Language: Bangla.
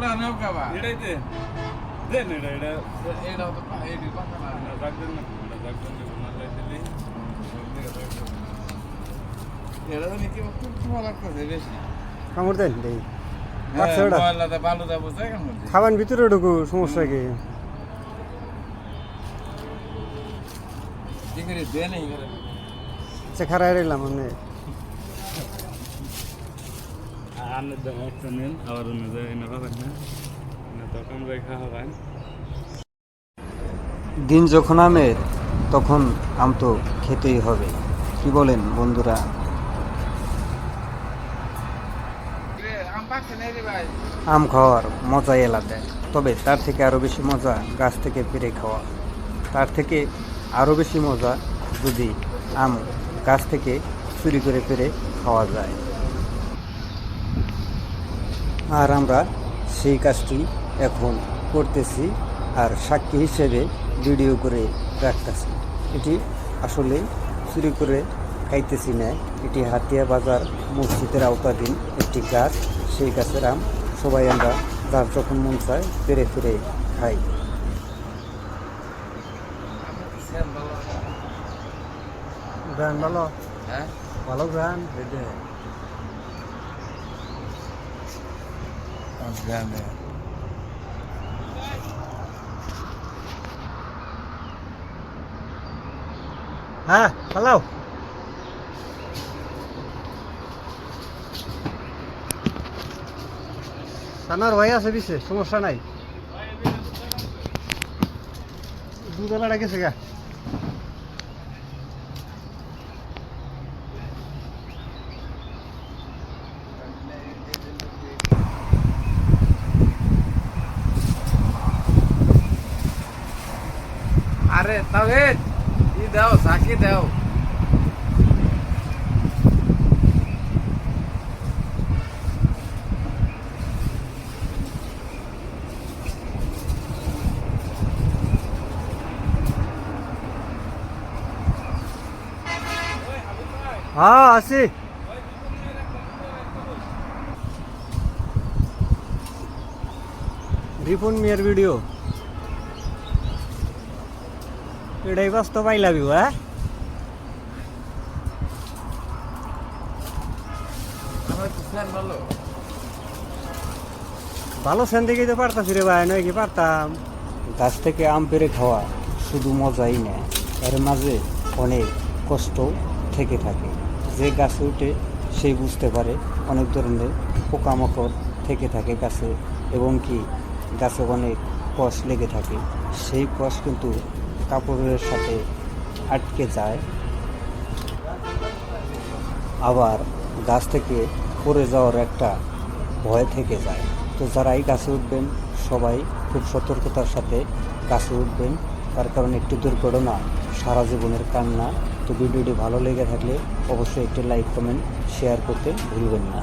পুরা নৌকা বা এটাই দে দেন এটা এটা এটাও তো পা- এটি পাকা না। রাখবেন না লাগতেছে বেশি কামড় দেন দেই খাবার ভিতরে ঢুকু সমস্যা কি খারাই রইলাম আমি আনে দাম একটা নেন আবার অন্য জায়গায় না পাবেন না না তো কম রেখা হবেন দিন যখন আমের তখন আম তো খেতেই হবে। কি বলেন বন্ধুরা? আম খাওয়ার মজাই আলাদা। তবে তার থেকে আরও বেশি মজা গাছ থেকে পেরে খাওয়া। তার থেকে আরও বেশি মজা যদি আম গাছ থেকে চুরি করে পেরে খাওয়া যায়। আর আমরা সেই কাজটি এখন করতেছি আর সাক্ষী হিসেবে ভিডিও করে রাখতেছি। এটি আসলে চুরি করে খাইতেছি না। এটি হাতিয়া বাজার মসজিদের আওতাধীন একটি গাছ। সেই গাছের আম সবাই আমরা যার যখন মন চায় পেরে ফিরে খাই। ভালো ভালো? হ্যাঁ? ভালো গান দে পাঁচ গ্রামে হ্যাঁ হ্যালো সানার ভাই আছে বিশে সমস্যা নাই। দুবেলা গেছে গা। আরে তবে ই দাও সাকি দাও হ্যাঁ আছি রিপন মিয়ার ভিডিও এটাই বাস্তব আই লাভ ইউ হ্যাঁ ভালো। সেন দেখেই তো পারতাছি রে ভাই নয় কি? পারতাম। গাছ থেকে আম পেরে খাওয়া শুধু মজাই না এর মাঝে অনেক কষ্ট থেকে থাকে। যে গাছে উঠে সেই বুঝতে পারে অনেক ধরনের পোকামাকড় থেকে থাকে গাছে এবং কি গাছে অনেক কষ লেগে থাকে। সেই কষ কিন্তু কাপড়ের সাথে আটকে যায়। আবার গাছ থেকে পড়ে যাওয়ার একটা ভয় থেকে যায়। তো যারা এই গাছে উঠবেন, সবাই খুব সতর্কতার সাথে গাছে উঠবেন। তার কারণে একটি দুর্ঘটনা, সারা জীবনের কান্না। তো ভিডিওটি ভালো লেগে থাকলে অবশ্যই একটি লাইক, কমেন্ট, শেয়ার করতে ভুলবেন না।